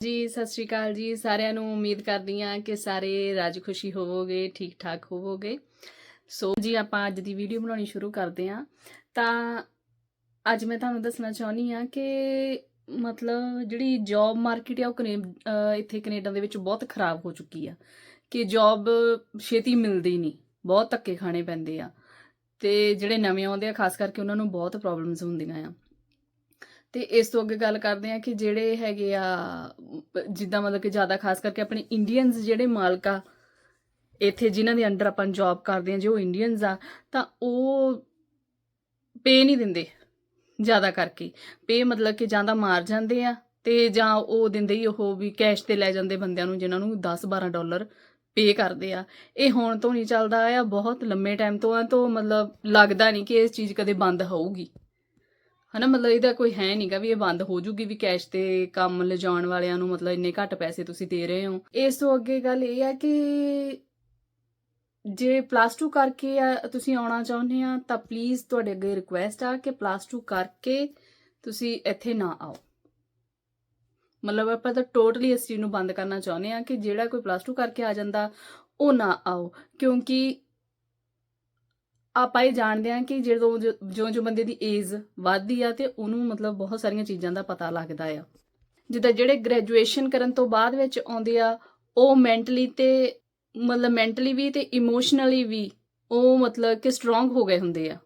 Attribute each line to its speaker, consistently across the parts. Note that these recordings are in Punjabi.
Speaker 1: ਜੀ, ਸਤਿ ਸ਼੍ਰੀ ਅਕਾਲ ਜੀ। ਸਾਰਿਆਂ ਨੂੰ ਉਮੀਦ ਕਰਦੀ ਹਾਂ ਕਿ ਸਾਰੇ ਰਾਜ ਖੁਸ਼ੀ ਹੋਵੋਗੇ, ਠੀਕ ਠਾਕ ਹੋਵੋਗੇ। ਸੋ ਜੀ, ਆਪਾਂ ਅੱਜ ਦੀ ਵੀਡੀਓ ਬਣਾਉਣੀ ਸ਼ੁਰੂ ਕਰਦੇ ਹਾਂ। ਤਾਂ ਅੱਜ ਮੈਂ ਤੁਹਾਨੂੰ ਦੱਸਣਾ ਚਾਹੁੰਦੀ ਹਾਂ ਕਿ ਮਤਲਬ ਜਿਹੜੀ ਜੌਬ ਮਾਰਕੀਟ ਆ, ਉਹ ਕਨੇ ਇੱਥੇ ਕੈਨੇਡਾ ਦੇ ਵਿੱਚ ਬਹੁਤ ਖਰਾਬ ਹੋ ਚੁੱਕੀ ਆ ਕਿ ਜੌਬ ਛੇਤੀ ਮਿਲਦੀ ਨਹੀਂ। ਬਹੁਤ ਧੱਕੇ ਖਾਣੇ ਪੈਂਦੇ ਆ ਤੇ ਜਿਹੜੇ ਨਵੇਂ ਆਉਂਦੇ ਆ, ਖਾਸ ਕਰਕੇ ਉਹਨਾਂ ਨੂੰ ਬਹੁਤ ਪ੍ਰੋਬਲਮਸ ਹੁੰਦੀਆਂ ਆ। ਤੇ ਇਸ ਤੋਂ ਅੱਗੇ ਗੱਲ ਕਰਦੇ ਆ ਕਿ ਜਿਹੜੇ ਹੈਗੇ ਆ, ਜਿੱਦਾਂ ਮਤਲਬ ਕਿ ਜ਼ਿਆਦਾ ਖਾਸ ਕਰਕੇ ਆਪਣੇ ਇੰਡੀਅਨਸ ਜਿਹੜੇ ਮਾਲਕ ਆ, ਇੱਥੇ ਜਿਨ੍ਹਾਂ ਦੇ ਅੰਡਰ ਆਪਾਂ ਜੌਬ ਕਰਦੇ ਆ ਉਹ ਇੰਡੀਅਨਸ ਆ, ਤਾਂ ਉਹ ਪੇ ਨਹੀਂ ਦਿੰਦੇ ਜ਼ਿਆਦਾ ਕਰਕੇ। ਪੇ ਮਤਲਬ ਕਿ ਜਾਂ ਤਾਂ ਮਾਰ ਜਾਂਦੇ ਆ ਤੇ ਜਾਂ ਉਹ ਦਿੰਦੇ ਹੀ ਉਹ ਵੀ ਕੈਸ਼ ਤੇ ਲੈ ਜਾਂਦੇ ਬੰਦਿਆਂ ਨੂੰ, ਜਿਨ੍ਹਾਂ ਨੂੰ 10 12 ਡਾਲਰ ਪੇ ਕਰਦੇ ਆ। ਇਹ ਹੁਣ ਤੋਂ ਨਹੀਂ ਚੱਲਦਾ ਆ, ਬਹੁਤ ਲੰਮੇ ਟਾਈਮ ਤੋਂ ਆ, ਤੋਂ ਮਤਲਬ ਲੱਗਦਾ ਨਹੀਂ ਕਿ ਇਹ ਚੀਜ਼ ਕਦੇ ਬੰਦ ਹੋਊਗੀ। ਹਨਾ, ਮਤਲਬ ਇਹਦਾ ਕੋਈ ਹੈ ਨਹੀਂਗਾ ਵੀ ਇਹ ਬੰਦ ਹੋ ਜੂਗੀ ਵੀ ਕੈਸ਼ ਤੇ ਕੰਮ ਲਿਜਾਣ ਵਾਲਿਆਂ ਨੂੰ ਮਤਲਬ ਇੰਨੇ ਘੱਟ ਪੈਸੇ ਤੁਸੀਂ ਦੇ ਰਹੇ ਹੋ। ਇਸ ਤੋਂ ਅੱਗੇ ਗੱਲ ਇਹ ਆ ਕਿ ਜੇ ਪਲੱਸ 2 ਕਰਕੇ ਤੁਸੀਂ ਆਉਣਾ ਚਾਹੁੰਦੇ ਆ, ਤਾਂ ਪਲੀਜ਼ ਤੁਹਾਡੇ ਅੱਗੇ ਰਿਕੁਐਸਟ ਆ ਕਿ ਪਲੱਸ 2 ਕਰਕੇ ਤੁਸੀਂ ਇੱਥੇ ਨਾ ਆਓ। ਮਤਲਬ ਆਪਾਂ ਤਾਂ ਟੋਟਲੀ ਇਸ ਚੀਜ਼ ਨੂੰ ਬੰਦ ਕਰਨਾ ਚਾਹੁੰਦੇ ਆ ਕਿ ਜਿਹੜਾ ਕੋਈ ਪਲੱਸ 2 ਕਰਕੇ ਆ ਜਾਂਦਾ, ਉਹ ਨਾ ਆਓ। ਕਿਉਂਕਿ ਆਪਾਂ ਇਹ ਜਾਣਦੇ ਹਾਂ ਕਿ ਜਦੋਂ ਜੋ ਜੋ ਬੰਦੇ ਦੀ ਏਜ ਵੱਧਦੀ ਆ ਤੇ ਉਹਨੂੰ ਮਤਲਬ ਬਹੁਤ ਸਾਰੀਆਂ ਚੀਜ਼ਾਂ ਦਾ ਪਤਾ ਲੱਗਦਾ ਆ। ਜਿੱਦਾਂ ਜਿਹੜੇ ਗ੍ਰੈਜੂਏਸ਼ਨ ਕਰਨ ਤੋਂ ਬਾਅਦ ਵਿੱਚ ਆਉਂਦੇ ਆ, ਉਹ ਮੈਂਟਲੀ ਤੇ ਮਤਲਬ ਮੈਂਟਲੀ ਵੀ ਤੇ ਇਮੋਸ਼ਨਲੀ ਵੀ ਉਹ ਮਤਲਬ ਕਿ ਸਟਰੋਂਗ ਹੋ ਗਏ ਹੁੰਦੇ ਆ।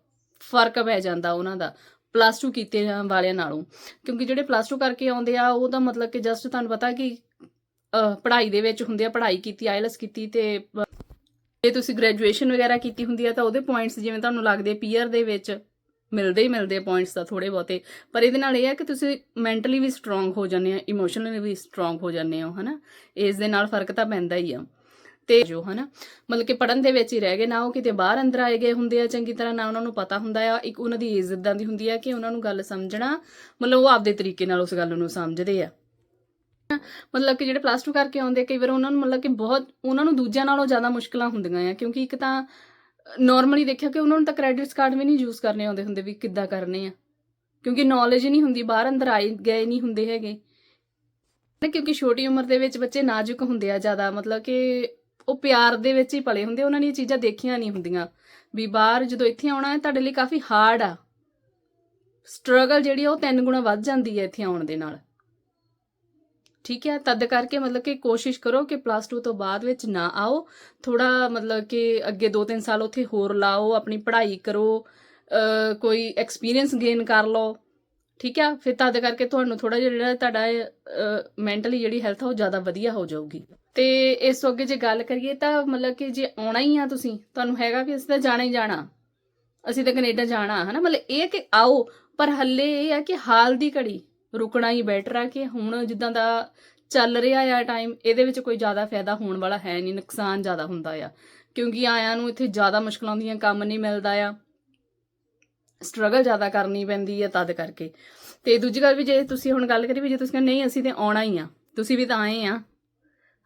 Speaker 1: ਫ਼ਰਕ ਪੈ ਜਾਂਦਾ ਉਹਨਾਂ ਦਾ ਪਲੱਸ 2 ਕੀਤੇ ਵਾਲਿਆਂ ਨਾਲੋਂ। ਕਿਉਂਕਿ ਜਿਹੜੇ ਪਲੱਸ 2 ਕਰਕੇ ਆਉਂਦੇ ਆ, ਉਹ ਤਾਂ ਮਤਲਬ ਕਿ ਜਸਟ ਤੁਹਾਨੂੰ ਪਤਾ ਕਿ ਪੜ੍ਹਾਈ ਦੇ ਵਿੱਚ ਹੁੰਦੇ ਆ, ਪੜ੍ਹਾਈ ਕੀਤੀ ਆਈਲੈਸ ਕੀਤੀ ਤੇ ਜੇ ਤੁਸੀਂ ਗ੍ਰੈਜੂਏਸ਼ਨ ਵਗੈਰਾ ਕੀਤੀ ਹੁੰਦੀ ਆ ਤਾਂ ਉਹਦੇ ਪੁਆਇੰਟਸ ਜਿਵੇਂ ਤੁਹਾਨੂੰ ਲੱਗਦੇ ਪੀਅਰ ਦੇ ਵਿੱਚ, ਮਿਲਦੇ ਹੀ ਮਿਲਦੇ ਪੁਆਇੰਟਸ ਤਾਂ ਥੋੜੇ ਬਹੁਤੇ। ਪਰ ਇਹਦੇ ਨਾਲ ਇਹ ਆ ਕਿ ਤੁਸੀਂ ਮੈਂਟਲੀ ਵੀ ਸਟਰੋਂਗ ਹੋ ਜਾਂਦੇ ਆ ਇਮੋਸ਼ਨਲੀ ਵੀ ਸਟਰੋਂਗ ਹੋ ਜਾਂਦੇ ਹੋ, ਹਨਾ? ਇਸ ਦੇ ਨਾਲ ਫ਼ਰਕ ਤਾਂ ਪੈਂਦਾ ਹੀ ਆ। ਤੇ ਜੋ, ਹਨਾ? ਮਤਲਬ ਕਿ ਪੜਨ ਦੇ ਵਿੱਚ ਹੀ ਰਹਿ ਗਏ, ਨਾ ਉਹ ਕਿਤੇ ਬਾਹਰ ਅੰਦਰ ਆਏ ਗਏ ਹੁੰਦੇ ਆ ਚੰਗੀ ਤਰ੍ਹਾਂ, ਨਾ ਉਹਨਾਂ ਨੂੰ ਪਤਾ ਹੁੰਦਾ ਆ। ਇੱਕ ਉਹਨਾਂ ਦੀ ਏਜ ਇਦਾਂ ਦੀ ਹੁੰਦੀ ਆ ਕਿ ਉਹਨਾਂ ਨੂੰ ਗੱਲ ਸਮਝਣਾ, ਮਤਲਬ ਉਹ ਆਪਦੇ ਤਰੀਕੇ ਨਾਲ ਉਸ ਗੱਲ ਨੂੰ ਸਮਝਦੇ ਆ। ਮਤਲਬ ਕਿ ਜਿਹੜੇ ਪਲੱਸ 2 ਕਰਕੇ ਆਉਂਦੇ ਆ, ਕਈ ਵਾਰ ਉਹਨਾਂ ਨੂੰ ਮਤਲਬ ਕਿ ਬਹੁਤ ਉਹਨਾਂ ਨੂੰ ਦੂਜਿਆਂ ਨਾਲੋਂ ਜ਼ਿਆਦਾ ਮੁਸ਼ਕਲਾਂ ਹੁੰਦੀਆਂ ਆ ਕਿਉਂਕਿ ਇੱਕ ਤਾਂ ਨਾਰਮਲੀ ਦੇਖਿਆ ਕਿ ਉਹਨਾਂ ਨੂੰ ਤਾਂ ਕ੍ਰੈਡਿਟ ਕਾਰਡ ਵੀ ਨਹੀਂ ਯੂਜ਼ ਕਰਨੇ ਆਉਂਦੇ ਹੁੰਦੇ ਵੀ ਕਿੱਦਾਂ ਕਰਨੇ ਆ। ਕਿਉਂਕਿ ਨੌਲੇਜ ਨਹੀਂ ਹੁੰਦੀ ਬਾਹਰ ਅੰਦਰ ਆਏ ਗਏ ਨਹੀਂ ਹੁੰਦੇ ਹੈਗੇ। ਕਿਉਂਕਿ ਛੋਟੀ ਉਮਰ ਦੇ ਵਿੱਚ ਬੱਚੇ ਨਾਜ਼ੁਕ ਹੁੰਦੇ ਆ ਜ਼ਿਆਦਾ ਮਤਲਬ ਕਿ ਉਹ ਪਿਆਰ ਦੇ ਵਿੱਚ ਹੀ ਪਲੇ ਹੁੰਦੇ ਉਹਨਾਂ ਨੇ ਇਹ ਚੀਜ਼ਾਂ ਦੇਖੀਆਂ ਨਹੀਂ ਹੁੰਦੀਆਂ। ਵੀ ਬਾਹਰ ਜਦੋਂ ਇੱਥੇ ਆਉਣਾ ਹੈ ਤੁਹਾਡੇ ਲਈ ਕਾਫੀ ਹਾਰਡ ਆ। ਸਟਰਗਲ ਜਿਹੜੀ ਆ ਉਹ ਤਿੰਨ ਗੁਣਾ ਵੱਧ ਜਾਂਦੀ ਹੈ ਇੱਥੇ ਆਉਣ ਦੇ ਨਾਲ। ਠੀਕ ਹੈ, ਤਦ ਕਰਕੇ ਮਤਲਬ ਕਿ ਕੋਸ਼ਿਸ਼ ਕਰੋ ਕਿ ਪਲੱਸ 2 ਤੋਂ ਬਾਅਦ ਵਿੱਚ ਨਾ ਆਓ। ਥੋੜਾ ਮਤਲਬ ਕਿ ਅੱਗੇ 2-3 ਸਾਲ ਉੱਥੇ ਹੋਰ ਲਾਓ, ਆਪਣੀ ਪੜ੍ਹਾਈ ਕਰੋ ਕੋਈ ਐਕਸਪੀਰੀਅੰਸ ਗੇਨ ਕਰ ਲਓ। ਠੀਕ ਹੈ, ਫਿਰ ਤਦ ਕਰਕੇ ਤੁਹਾਨੂੰ ਥੋੜਾ ਜਿਹਾ ਜਿਹੜਾ ਤੁਹਾਡਾ ਮੈਂਟਲੀ ਜਿਹੜੀ ਹੈਲਥ ਆ ਉਹ ਜ਼ਿਆਦਾ ਵਧੀਆ ਹੋ ਜਾਊਗੀ। ਤੇ ਇਸ ਤੋਂ ਅੱਗੇ ਜੇ ਗੱਲ ਕਰੀਏ ਤਾਂ ਮਤਲਬ ਕਿ ਜੇ ਆਉਣਾ ਹੀ ਆ ਤੁਸੀਂ, ਤੁਹਾਨੂੰ ਹੈਗਾ ਵੀ ਅਸੀਂ ਤਾਂ ਜਾਣਾ ਹੀ ਜਾਣਾ। ਅਸੀਂ ਤਾਂ ਕੈਨੇਡਾ ਜਾਣਾ, ਹਨਾ? ਮਤਲਬ ਇਹ ਕਿ ਆਓ, ਪਰ ਹੱਲੇ ਇਹ ਆ ਕਿ ਹਾਲ ਦੀ ਘੜੀ। ਰੁਕਣਾ ਹੀ ਬੈਟਰ ਆ ਕਿ ਹੁਣ ਜਿੱਦਾਂ ਦਾ ਚੱਲ ਰਿਹਾ ਆ ਟਾਈਮ ਇਹਦੇ ਵਿੱਚ ਕੋਈ ਜ਼ਿਆਦਾ ਫਾਇਦਾ ਹੋਣ ਵਾਲਾ ਹੈ ਨਹੀਂ, ਨੁਕਸਾਨ ਜ਼ਿਆਦਾ ਹੁੰਦਾ ਆ। ਕਿਉਂਕਿ ਆਇਆਂ ਨੂੰ ਇੱਥੇ ਜ਼ਿਆਦਾ ਮੁਸ਼ਕਲਾਂ ਆਉਂਦੀਆਂ ਕੰਮ ਨਹੀਂ ਮਿਲਦਾ ਆ। ਸਟਰਗਲ ਜ਼ਿਆਦਾ ਕਰਨੀ ਪੈਂਦੀ ਆ ਤਦ ਕਰਕੇ। ਤੇ ਦੂਜੀ ਗੱਲ ਵੀ ਜੇ ਤੁਸੀਂ ਹੁਣ ਗੱਲ ਕਰੀ ਵੀ ਜੇ ਤੁਸੀਂ ਕਹਿੰਦੇ ਨਹੀਂ, ਅਸੀਂ ਤੇ ਆਉਣਾ ਹੀ ਆ। ਤੁਸੀਂ ਵੀ ਤਾਂ ਆਏ ਆ।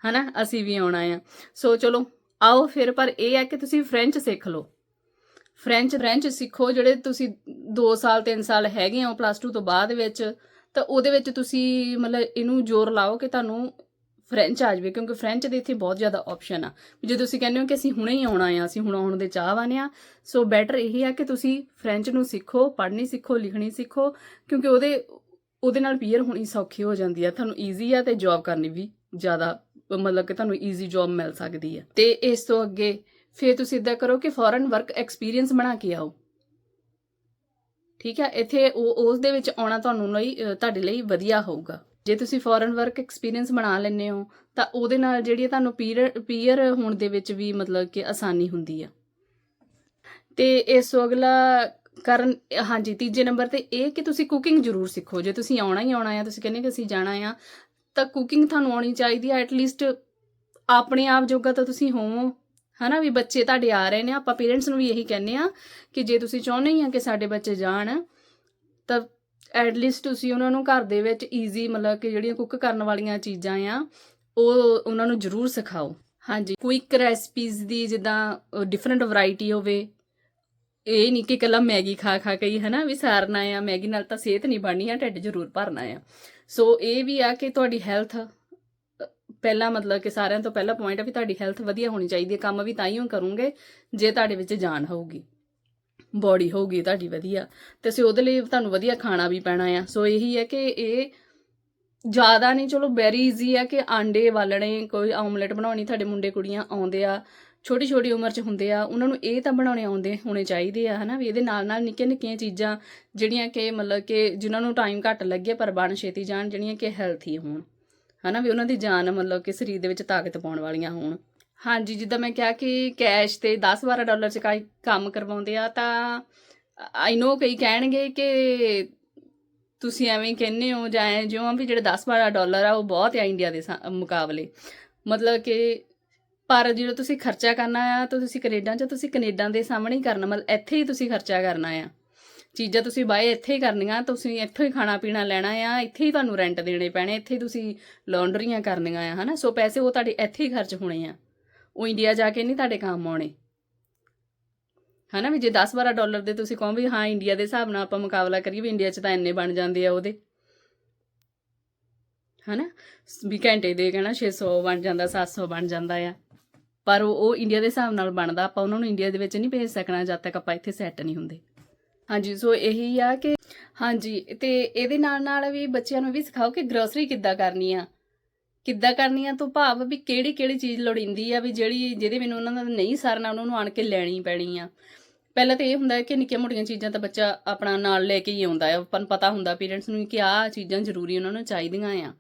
Speaker 1: ਹਨਾ? ਅਸੀਂ ਵੀ ਆਉਣਾ ਆ। ਸੋ ਚਲੋ, ਆਓ ਫਿਰ, ਪਰ ਇਹ ਆ ਕਿ ਤੁਸੀਂ ਫ੍ਰੈਂਚ ਸਿੱਖ ਲਓ। ਫ੍ਰੈਂਚ ਫ੍ਰੈਂਚ ਸਿੱਖੋ ਜਿਹੜੇ ਤੁਸੀਂ 2 ਸਾਲ 3 ਸਾਲ ਹੈਗੇ ਹੋ ਪਲੱਸ 2 ਤੋਂ ਬਾਅਦ ਵਿੱਚ। ਤਾਂ ਉਹਦੇ ਵਿੱਚ ਤੁਸੀਂ ਮਤਲਬ ਇਹਨੂੰ ਜ਼ੋਰ ਲਾਓ ਕਿ ਤੁਹਾਨੂੰ ਫ੍ਰੈਂਚ ਆ ਜਾਵੇ, ਕਿਉਂਕਿ ਫ੍ਰੈਂਚ ਦੇ ਇੱਥੇ ਬਹੁਤ ਜ਼ਿਆਦਾ ਆਪਸ਼ਨ ਆ। ਜੇ ਤੁਸੀਂ ਕਹਿੰਦੇ ਹੋ ਕਿ ਅਸੀਂ ਹੁਣੇ ਹੀ ਆਉਣਾ ਆ, ਅਸੀਂ ਹੁਣ ਆਉਣ ਦੇ ਚਾਹਵਾਨ ਆ ਸੋ ਬੈਟਰ ਇਹ ਆ ਕਿ ਤੁਸੀਂ ਫ੍ਰੈਂਚ ਨੂੰ ਸਿੱਖੋ, ਪੜ੍ਹਨੀ ਸਿੱਖੋ, ਲਿਖਣੀ ਸਿੱਖੋ, ਕਿਉਂਕਿ ਉਹਦੇ ਉਹਦੇ ਨਾਲ ਪੀਅਰ ਹੋਣੀ ਸੌਖੀ ਹੋ ਜਾਂਦੀ ਆ। ਤੁਹਾਨੂੰ ਈਜ਼ੀ ਆ ਤੇ ਜੌਬ ਕਰਨੀ ਵੀ ਜ਼ਿਆਦਾ, ਮਤਲਬ ਕਿ ਤੁਹਾਨੂੰ ਈਜ਼ੀ ਜੌਬ ਮਿਲ ਸਕਦੀ ਆ। ਤੇ ਇਸ ਤੋਂ ਅੱਗੇ ਫਿਰ ਤੁਸੀਂ ਇਦਾਂ ਕਰੋ ਕਿ ਫੋਰਨ ਵਰਕ ਐਕਸਪੀਰੀਅੰਸ ਬਣਾ ਕੇ ਆਓ। ਠੀਕ ਹੈ? ਇੱਥੇ ਉਹ, ਉਸ ਦੇ ਵਿੱਚ ਆਉਣਾ ਤੁਹਾਨੂੰ ਲਈ ਤੁਹਾਡੇ ਲਈ ਵਧੀਆ ਹੋਊਗਾ। ਜੇ ਤੁਸੀਂ ਫੋਰਨ ਵਰਕ ਐਕਸਪੀਰੀਅੰਸ ਬਣਾ ਲੈਂਦੇ ਹੋ, ਤਾਂ ਉਹਦੇ ਨਾਲ ਜਿਹੜੀ ਹੈ ਤੁਹਾਨੂੰ ਪੀਅਰ ਪੀਅਰ ਹੋਣ ਦੇ ਵਿੱਚ ਵੀ ਮਤਲਬ ਕਿ ਆਸਾਨੀ ਹੁੰਦੀ ਆ। ਤੇ ਇਸ ਤੋਂ ਅਗਲਾ ਕਰਨ, ਹਾਂਜੀ, ਤੀਜੇ ਨੰਬਰ ਤੇ ਇਹ ਕਿ ਤੁਸੀਂ ਕੁਕਿੰਗ ਜ਼ਰੂਰ ਸਿੱਖੋ। ਜੇ ਤੁਸੀਂ ਆਉਣਾ ਹੀ ਆਉਣਾ ਆ, ਤੁਸੀਂ ਕਹਿੰਦੇ ਕਿ ਅਸੀਂ ਜਾਣਾ ਆ, ਤਾਂ ਕੁਕਿੰਗ ਤੁਹਾਨੂੰ ਆਉਣੀ ਚਾਹੀਦੀ ਆ ਐਟਲੀਸਟ ਆਪਣੇ ਆਪ ਜੋਗਾ ਤਾਂ ਤੁਸੀਂ ਹੋਵੋ। ਹਨਾ, ਵੀ ਬੱਚੇ ਤੁਹਾਡੇ ਆ ਰਹੇ ਨੇ, ਆਪਾਂ ਪੇਰੈਂਟਸ ਨੂੰ ਵੀ ਇਹੀ ਕਹਿੰਦੇ ਆ ਕਿ ਜੇ ਤੁਸੀਂ ਚਾਹੁੰਦੇ ਹੀ ਆ ਕਿ ਸਾਡੇ ਬੱਚੇ ਜਾਣ, ਤਾਂ ਐਟਲੀਸਟ ਤੁਸੀਂ ਉਹਨਾਂ ਨੂੰ ਘਰ ਦੇ ਵਿੱਚ ਈਜ਼ੀ ਮਤਲਬ ਕਿ ਜਿਹੜੀਆਂ ਕੁੱਕ ਕਰਨ ਵਾਲੀਆਂ ਚੀਜ਼ਾਂ ਆ, ਉਹ ਉਹਨਾਂ ਨੂੰ ਜ਼ਰੂਰ ਸਿਖਾਓ। ਹਾਂਜੀ ਕੁਇਕ ਰੈਸਪੀਜ਼ ਦੀ ਜਿੱਦਾਂ ਡਿਫਰੈਂਟ ਵੈਰਾਈਟੀ ਹੋਵੇ, ਇਹ ਨਹੀਂ ਕਿ ਇਕੱਲਾ ਮੈਗੀ ਖਾ ਖਾ ਕੇ ਹੀ ਹਨਾ, ਵੀ ਸਾਰਨਾ ਆ, ਮੈਗੀ ਨਾਲ ਤਾਂ ਸਿਹਤ ਨਹੀਂ ਬਣਨੀ, ਆ, ਢਿੱਡ ਜ਼ਰੂਰ ਭਰਨਾ ਆ। ਸੋ ਇਹ ਵੀ ਆ ਕਿ ਤੁਹਾਡੀ ਹੈਲਥ ਪਹਿਲਾਂ ਮਤਲਬ ਕਿ ਸਾਰਿਆਂ ਤੋਂ ਪਹਿਲਾ ਪੁਆਇੰਟ ਹੈ ਵੀ ਤੁਹਾਡੀ ਹੈਲਥ ਵਧੀਆ ਹੋਣੀ ਚਾਹੀਦੀ ਹੈ, ਕੰਮ ਵੀ ਤਾਂ ਹੀ ਕਰੋਗੇ, ਜੇ ਤੁਹਾਡੇ ਵਿੱਚ ਜਾਨ ਹੋਊਗੀ ਬੋਡੀ ਹੋਊਗੀ ਤੁਹਾਡੀ ਵਧੀਆ, ਤੇ ਅਸੀਂ ਉਹਦੇ ਲਈ ਤੁਹਾਨੂੰ ਵਧੀਆ ਖਾਣਾ ਵੀ ਪੈਣਾ ਆ। ਸੋ ਇਹੀ ਹੈ ਕਿ ਇਹ ਜ਼ਿਆਦਾ ਨਹੀਂ, ਚਲੋ ਵੈਰੀ ਈਜ਼ੀ ਆ ਕਿ ਆਂਡੇ ਵਾਲਣੇ ਕੋਈ ਆਮਲੇਟ ਬਣਾਉਣੀ, ਤੁਹਾਡੇ ਮੁੰਡੇ ਕੁੜੀਆਂ ਆਉਂਦੇ ਆ ਛੋਟੀ ਛੋਟੀ ਉਮਰ 'ਚ ਹੁੰਦੇ ਆ, ਉਹਨਾਂ ਨੂੰ ਇਹ ਤਾਂ ਬਣਾਉਣੇ ਆਉਂਦੇ ਹੋਣੇ ਚਾਹੀਦੇ ਆ, ਹਨਾ, ਵੀ ਇਹਦੇ ਨਾਲ ਨਾਲ ਨਿੱਕੀਆਂ ਨਿੱਕੀਆਂ ਚੀਜ਼ਾਂ, ਜਿਹੜੀਆਂ ਕਿ ਮਤਲਬ ਕਿ ਜਿਨ੍ਹਾਂ ਨੂੰ ਟਾਈਮ ਘੱਟ ਲੱਗੇ, ਪਰ ਬਣ ਛੇਤੀ ਜਾਣ, ਜਿਹੜੀਆਂ ਕਿ ਹੈਲਥੀ ਹੋਣ। ਹਨਾ ਵੀ ਉਹਨਾਂ ਦੀ ਜਾਨ ਮਤਲਬ ਕਿ ਸਰੀਰ ਦੇ ਵਿੱਚ ਤਾਕਤ ਪਾਉਣ ਵਾਲੀਆਂ ਹੋਣ। ਹਾਂਜੀ, ਜਿੱਦਾਂ ਮੈਂ ਕਿਹਾ ਕਿ ਕੈਸ਼ ਤੇ 10-12 ਡਾਲਰ 'ਚ ਕਾਈ ਕੰਮ ਕਰਵਾਉਂਦੇ ਆ, ਤਾਂ ਆਈ ਨੋ ਕਈ ਕਹਿਣਗੇ ਕਿ ਤੁਸੀਂ ਐਵੇਂ ਕਹਿੰਦੇ ਹੋ ਜਾਂ ਐਂ ਜਿਉਂ ਵੀ ਜਿਹੜੇ 10-12 ਡਾਲਰ ਆ, ਉਹ ਬਹੁਤ ਆ ਇੰਡੀਆ ਦੇ ਸਾ- ਮੁਕਾਬਲੇ। ਮਤਲਬ ਕਿ ਪਰ ਜਦੋਂ ਤੁਸੀਂ ਖਰਚਾ ਕਰਨਾ ਆ, ਤਾਂ ਤੁਸੀਂ ਕੈਨੇਡਾ 'ਚ ਤੁਸੀਂ ਕੈਨੇਡਾ ਦੇ ਸਾਹਮਣੇ ਹੀ ਕਰਨਾ, ਮਤਲਬ ਇੱਥੇ ਹੀ ਤੁਸੀਂ ਖਰਚਾ ਕਰਨਾ ਆ। ਚੀਜ਼ਾਂ ਤੁਸੀਂ ਬਾਏ ਇੱਥੇ ਹੀ ਕਰਨੀਆਂ, ਤੁਸੀਂ ਇੱਥੋਂ ਹੀ ਖਾਣਾ ਪੀਣਾ ਲੈਣਾ ਆ, ਇੱਥੇ ਹੀ ਤੁਹਾਨੂੰ ਰੈਂਟ ਦੇਣੇ ਪੈਣੇ, ਇੱਥੇ ਹੀ ਤੁਸੀਂ ਲਾਂਡਰੀਆਂ ਕਰਨੀਆਂ ਆ, ਹਨਾ? ਸੋ ਪੈਸੇ ਉਹ ਤੁਹਾਡੇ ਇੱਥੇ ਹੀ ਖਰਚ ਹੋਣੇ ਆ। ਉਹ ਇੰਡੀਆ ਜਾ ਕੇ ਨਹੀਂ ਤੁਹਾਡੇ ਕੰਮ ਆਉਣੇ। ਹਨਾ ਵੀ ਜੇ 10-12 ਡਾਲਰ ਦੇ ਤੁਸੀਂ ਕਹੋ ਵੀ ਹਾਂ ਇੰਡੀਆ ਦੇ ਹਿਸਾਬ ਨਾਲ ਆਪਾਂ ਮੁਕਾਬਲਾ ਕਰੀਏ ਵੀ ਇੰਡੀਆ 'ਚ ਤਾਂ ਇੰਨੇ ਬਣ ਜਾਂਦੇ ਆ ਉਹਦੇ। ਹਨਾ? ਵੀ ਘੰਟੇ ਦੇ ਕਹਿਣਾ 600 ਬਣ ਜਾਂਦਾ 700 ਬਣ ਜਾਂਦਾ ਆ। ਪਰ ਉਹ ਉਹ ਇੰਡੀਆ ਦੇ ਹਿਸਾਬ ਨਾਲ ਬਣਦਾ, ਆਪਾਂ ਉਹਨਾਂ ਨੂੰ ਇੰਡੀਆ ਦੇ ਵਿੱਚ ਨਹੀਂ ਭੇਜ ਸਕਣਾ, ਜਦ ਤੱਕ ਆਪਾਂ ਇੱਥੇ ਸੈੱਟ ਨਹੀਂ ਹੁੰਦੇ। ਹਾਂਜੀ, ਸੋ ਇਹੀ ਆ ਕਿ ਹਾਂਜੀ, ਤੇ ਇਹਦੇ ਨਾਲ ਨਾਲ ਵੀ ਬੱਚਿਆਂ ਨੂੰ ਵੀ ਸਿਖਾਓ ਕਿ ਗਰੋਸਰੀ ਕਿੱਦਾਂ ਕਰਨੀ ਆ। ਕਿੱਦਾਂ ਕਰਨੀ ਆ ਤੋਂ ਭਾਵ ਵੀ ਕਿਹੜੀ ਕਿਹੜੀ ਚੀਜ਼ ਲੋੜੀਂਦੀ ਆ ਵੀ ਜਿਹੜੀ ਜਿਹਦੇ ਮੈਨੂੰ ਉਹਨਾਂ ਦਾ ਨਹੀਂ ਸਰਨਾ, ਉਹਨਾਂ ਨੂੰ ਆਣ ਕੇ ਲੈਣੀ ਪੈਣੀ ਆ। ਪਹਿਲਾਂ ਤਾਂ ਇਹ ਹੁੰਦਾ ਕਿ ਨਿੱਕੀਆਂ ਮੋਟੀਆਂ ਚੀਜ਼ਾਂ ਤਾਂ ਬੱਚਾ ਆਪਣਾ ਨਾਲ ਲੈ ਕੇ ਹੀ ਆਉਂਦਾ ਹੈ। ਆਪਾਂ ਨੂੰ ਪਤਾ ਹੁੰਦਾ ਪੇਰੈਂਟਸ ਨੂੰ ਕਿ ਆਹ ਚੀਜ਼ਾਂ ਜ਼ਰੂਰੀ ਉਹਨਾਂ ਨੂੰ ਚਾਹੀਦੀਆਂ ਆ।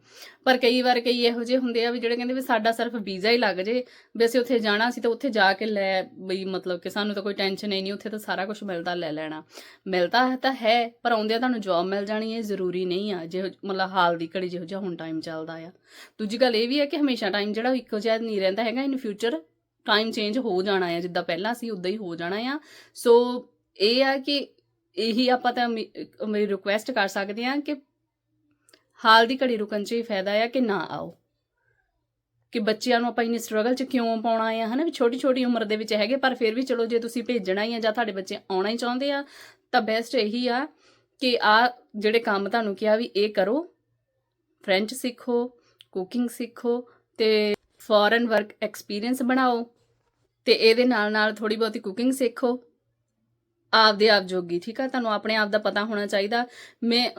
Speaker 1: ਪਰ ਕਈ ਵਾਰ ਕਈ ਇਹੋ ਜਿਹੇ ਹੁੰਦੇ ਆ ਵੀ ਜਿਹੜੇ ਕਹਿੰਦੇ ਵੀ ਸਾਡਾ ਸਿਰਫ ਵੀਜ਼ਾ ਹੀ ਲੱਗ ਜੇ। ਵੀ ਅਸੀਂ ਉੱਥੇ ਜਾਣਾ ਸੀ ਤਾਂ ਉੱਥੇ ਜਾ ਕੇ ਲੈ ਬਈ ਮਤਲਬ ਕਿ ਸਾਨੂੰ ਤਾਂ ਕੋਈ ਟੈਨਸ਼ਨ ਹੀ ਨਹੀਂ, ਉੱਥੇ ਤਾਂ ਸਾਰਾ ਕੁਝ ਮਿਲਦਾ ਲੈ ਲੈਣਾ। ਮਿਲਦਾ ਤਾਂ ਹੈ, ਪਰ ਆਉਂਦਿਆਂ ਤੁਹਾਨੂੰ ਜੌਬ ਮਿਲ ਜਾਣੀ ਇਹ ਜ਼ਰੂਰੀ ਨਹੀਂ ਆ। ਜਿਹੋ ਮਤਲਬ ਹਾਲ ਦੀ ਘੜੀ ਜਿਹੋ ਜਿਹਾ ਹੁਣ ਟਾਈਮ ਚੱਲਦਾ ਆ। ਦੂਜੀ ਗੱਲ ਇਹ ਵੀ ਹੈ ਕਿ ਹਮੇਸ਼ਾ ਟਾਈਮ ਜਿਹੜਾ ਉਹ ਇੱਕੋ ਜਿਹਾ ਨਹੀਂ ਰਹਿੰਦਾ ਹੈਗਾ ਇਨ ਫਿਊਚਰ ਟਾਈਮ ਚੇਂਜ ਹੋ ਜਾਣਾ ਹੈ ਜਿੱਦਾਂ ਪਹਿਲਾਂ ਸੀ, ਉਦਾਂ ਹੀ ਹੋ ਜਾਣਾ ਆ। ਸੋ ਇਹ ਆ ਕਿ ਇਹੀ ਆਪਾਂ ਤਾਂ ਮੇਰੀ ਰਿਕੁਐਸਟ ਕਰ ਸਕਦੇ ਆ ਕਿ ਹਾਲ ਦੀ ਘੜੀ ਰੁਕਣ 'ਚ ਹੀ ਫਾਇਦਾ ਆ ਕਿ ਨਾ ਆਓ। ਕਿ ਬੱਚਿਆਂ ਨੂੰ ਆਪਾਂ ਇੰਨੀ ਸਟਰਗਲ 'ਚ ਕਿਉਂ ਪਾਉਣਾ ਆ, ਹਨਾ? ਵੀ ਛੋਟੀ ਛੋਟੀ ਉਮਰ ਦੇ ਵਿੱਚ ਹੈਗੇ, ਪਰ ਫਿਰ ਵੀ ਚਲੋ ਜੇ ਤੁਸੀਂ ਭੇਜਣਾ ਹੀ ਆ ਜਾਂ ਤੁਹਾਡੇ ਬੱਚੇ ਆਉਣਾ ਹੀ ਚਾਹੁੰਦੇ ਆ, ਤਾਂ ਬੈਸਟ ਇਹੀ ਆ ਕਿ ਆ ਜਿਹੜੇ ਕੰਮ ਤੁਹਾਨੂੰ ਕਿਹਾ ਵੀ ਇਹ ਕਰੋ। ਫ੍ਰੈਂਚ ਸਿੱਖੋ ਕੁਕਿੰਗ ਸਿੱਖੋ ਤੇ ਫੋਰਨ ਵਰਕ ਐਕਸਪੀਰੀਅੰਸ ਬਣਾਓ। ਤੇ ਇਹਦੇ ਨਾਲ ਨਾਲ ਥੋੜੀ ਬਹੁਤੀ ਕੁਕਿੰਗ ਸਿੱਖੋ। ਆਪਦੇ ਆਪ ਜੋਗੀ, ਠੀਕ ਆ? ਤੁਹਾਨੂੰ ਆਪਣੇ ਆਪ ਦਾ ਪਤਾ ਹੋਣਾ ਚਾਹੀਦਾ, ਮੈਂ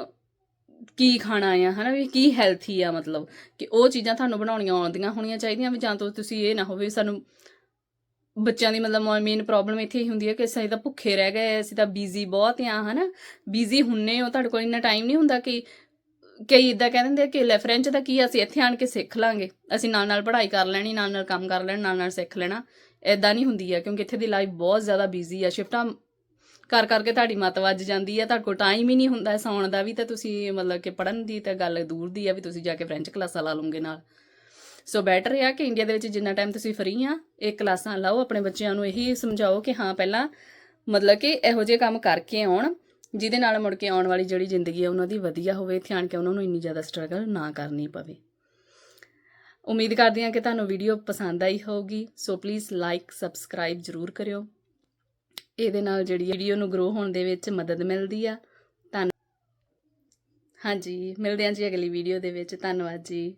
Speaker 1: ਕੀ ਖਾਣਾ ਆ, ਹਨਾ ਵੀ ਕੀ ਹੈਲਥੀ ਆ ਮਤਲਬ, ਕਿ ਉਹ ਚੀਜ਼ਾਂ ਤੁਹਾਨੂੰ ਬਣਾਉਣੀਆਂ ਆਉਂਦੀਆਂ ਹੋਣੀਆਂ ਚਾਹੀਦੀਆਂ ਵੀ ਜਾਂ ਤਾਂ ਤੁਸੀਂ ਇਹ ਨਾ ਹੋਵੇ ਸਾਨੂੰ ਬੱਚਿਆਂ ਦੀ ਮਤਲਬ ਮੇਨ ਪ੍ਰੋਬਲਮ ਇੱਥੇ ਹੀ ਹੁੰਦੀ ਹੈ ਕਿ ਅਸੀਂ ਤਾਂ ਭੁੱਖੇ ਰਹਿ ਗਏ, ਅਸੀਂ ਤਾਂ ਬਿਜ਼ੀ ਬਹੁਤ ਆ, ਹਨਾ? ਬਿਜ਼ੀ ਹੁੰਨੇ ਹੋ ਤੁਹਾਡੇ ਕੋਲ ਇੰਨਾ ਟਾਈਮ ਨਹੀਂ ਹੁੰਦਾ ਕਿ ਕਈ ਇਦਾਂ ਕਹਿ ਦਿੰਦੇ ਕਿ ਲੈ ਫ੍ਰੈਂਚ ਦਾ ਕੀ ਅਸੀਂ ਇੱਥੇ ਆਣ ਕੇ ਸਿੱਖ ਲਾਂਗੇ। ਅਸੀਂ ਨਾਲ ਨਾਲ ਪੜ੍ਹਾਈ ਕਰ ਲੈਣੀ, ਨਾਲ ਨਾਲ ਕੰਮ ਕਰ ਲੈਣਾ, ਨਾਲ ਨਾਲ ਸਿੱਖ ਲੈਣਾ। ਇਦਾਂ ਨਹੀਂ ਹੁੰਦੀ ਆ, ਕਿਉਂਕਿ ਇੱਥੇ ਦੀ ਲਾਈਫ ਬਹੁਤ ਜ਼ਿਆਦਾ ਬਿਜ਼ੀ ਆ। ਸ਼ਿਫਟਾਂ ਕਰ ਕਰਕੇ ਤੁਹਾਡੀ ਮਤ ਵੱਜ ਜਾਂਦੀ ਆ, ਤੁਹਾਡੇ ਕੋਲ ਟਾਈਮ ਹੀ ਨਹੀਂ ਹੁੰਦਾ ਸੌਣ ਦਾ ਵੀ, ਤਾਂ ਤੁਸੀਂ ਮਤਲਬ ਕਿ ਪੜਨ ਦੀ ਤਾਂ ਗੱਲ ਦੂਰ ਦੀ ਆ ਵੀ ਤੁਸੀਂ ਜਾ ਕੇ ਫ੍ਰੈਂਚ ਕਲਾਸਾਂ ਲਾ ਲਓਗੇ ਨਾਲ। ਸੋ ਬੈਟਰ ਆ ਕਿ ਇੰਡੀਆ ਦੇ ਵਿੱਚ ਜਿੰਨਾ ਟਾਈਮ ਤੁਸੀਂ ਫਰੀ ਆ, ਇਹ ਕਲਾਸਾਂ ਲਾਓ, ਆਪਣੇ ਬੱਚਿਆਂ ਨੂੰ ਇਹੀ ਸਮਝਾਓ ਕਿ ਹਾਂ, ਪਹਿਲਾਂ ਮਤਲਬ ਕਿ ਇਹੋ ਜਿਹੇ ਕੰਮ ਕਰਕੇ ਆਉਣ, ਜਿਹਦੇ ਨਾਲ ਮੁੜ ਕੇ ਆਉਣ ਵਾਲੀ ਜਿਹੜੀ ਜ਼ਿੰਦਗੀ ਆ, ਉਹਨਾਂ ਦੀ ਵਧੀਆ ਹੋਵੇ ਇੱਥੇ ਆਣ ਕੇ ਉਹਨਾਂ ਨੂੰ ਇੰਨੀ ਜ਼ਿਆਦਾ ਸਟਰਗਲ ਨਾ ਕਰਨੀ ਪਵੇ। ਉਮੀਦ ਕਰਦੀ ਹਾਂ ਕਿ ਤੁਹਾਨੂੰ ਵੀਡੀਓ ਪਸੰਦ ਆਈ ਹੋਊਗੀ। ਸੋ ਪਲੀਜ਼ ਲਾਈਕ ਸਬਸਕ੍ਰਾਈਬ ਜ਼ਰੂਰ ਕਰਿਓ। ਇਹਦੇ ਨਾਲ ਜਿਹੜੀ ਵੀਡੀਓ ਨੂੰ ਗਰੋ ਹੋਣ ਦੇ ਵਿੱਚ ਮਦਦ ਮਿਲਦੀ ਆ। ਧੰਨ ਹਾਂਜੀ, ਮਿਲਦੇ ਹਾਂ ਜੀ ਅਗਲੀ ਵੀਡੀਓ ਦੇ ਵਿੱਚ। ਧੰਨਵਾਦ ਜੀ।